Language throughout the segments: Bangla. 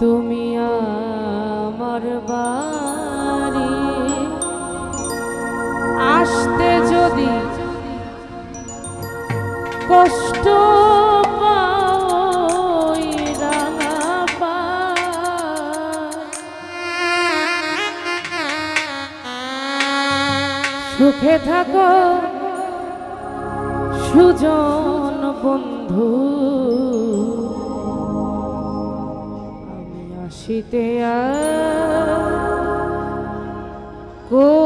তুমি আমার বাড়ি। আসতে যদি কষ্ট সুখে থাকো সুজন বন্ধু। আসিতে কো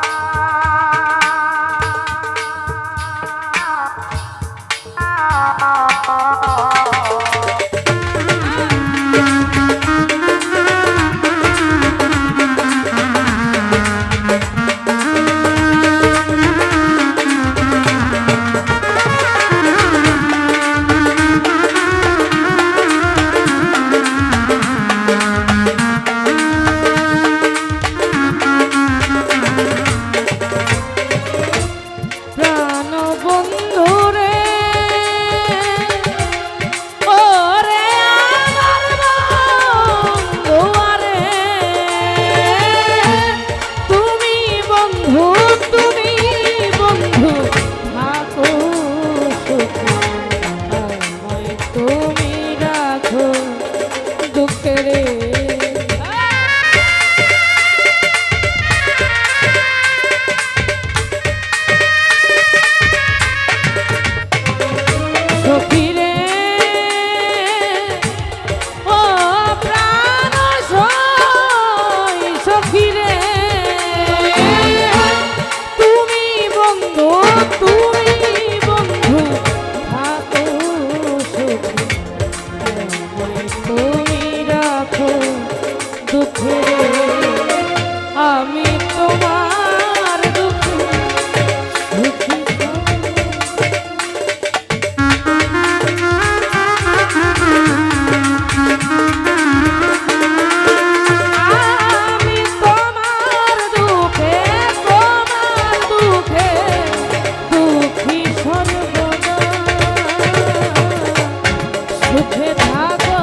সুখে থাকো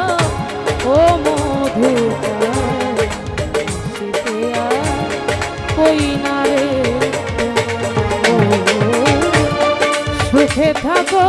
ও মধু শীতে আর কই না রে। সুখে থাকো।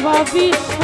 স্বাভাবিক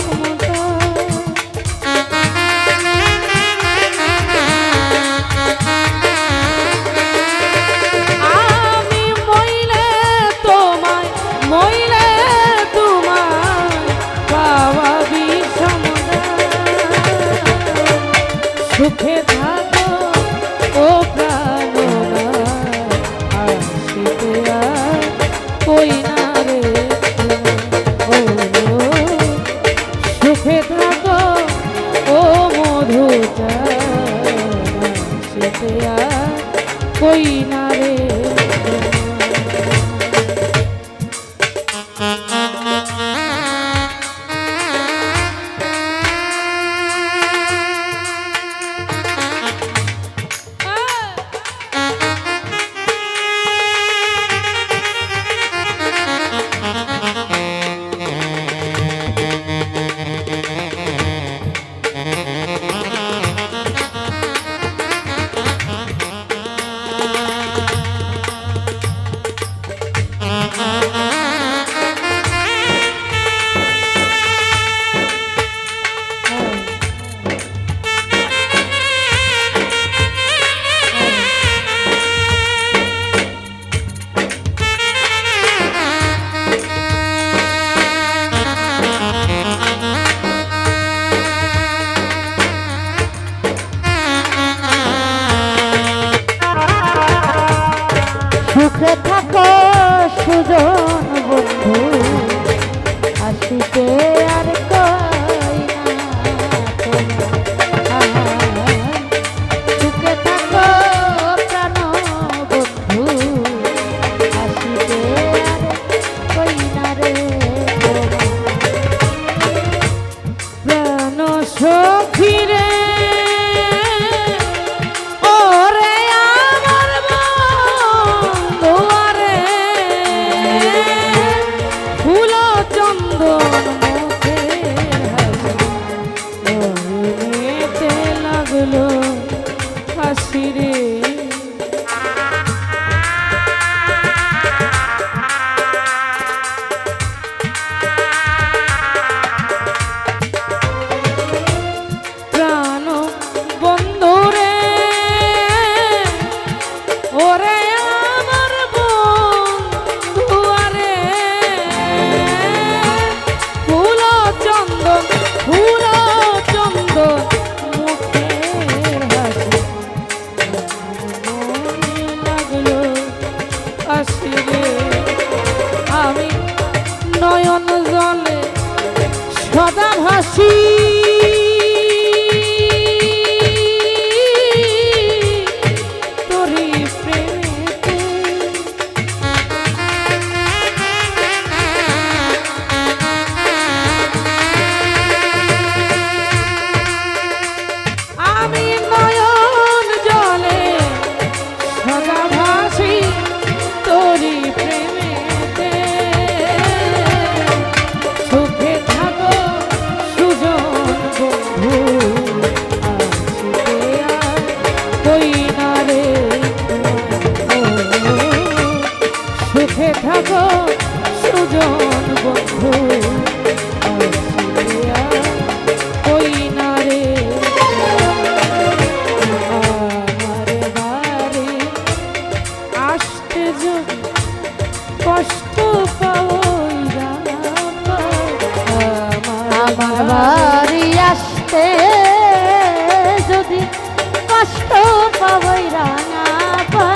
কষ্ট পাবই রাঙা পা।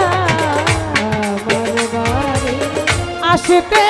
আসতে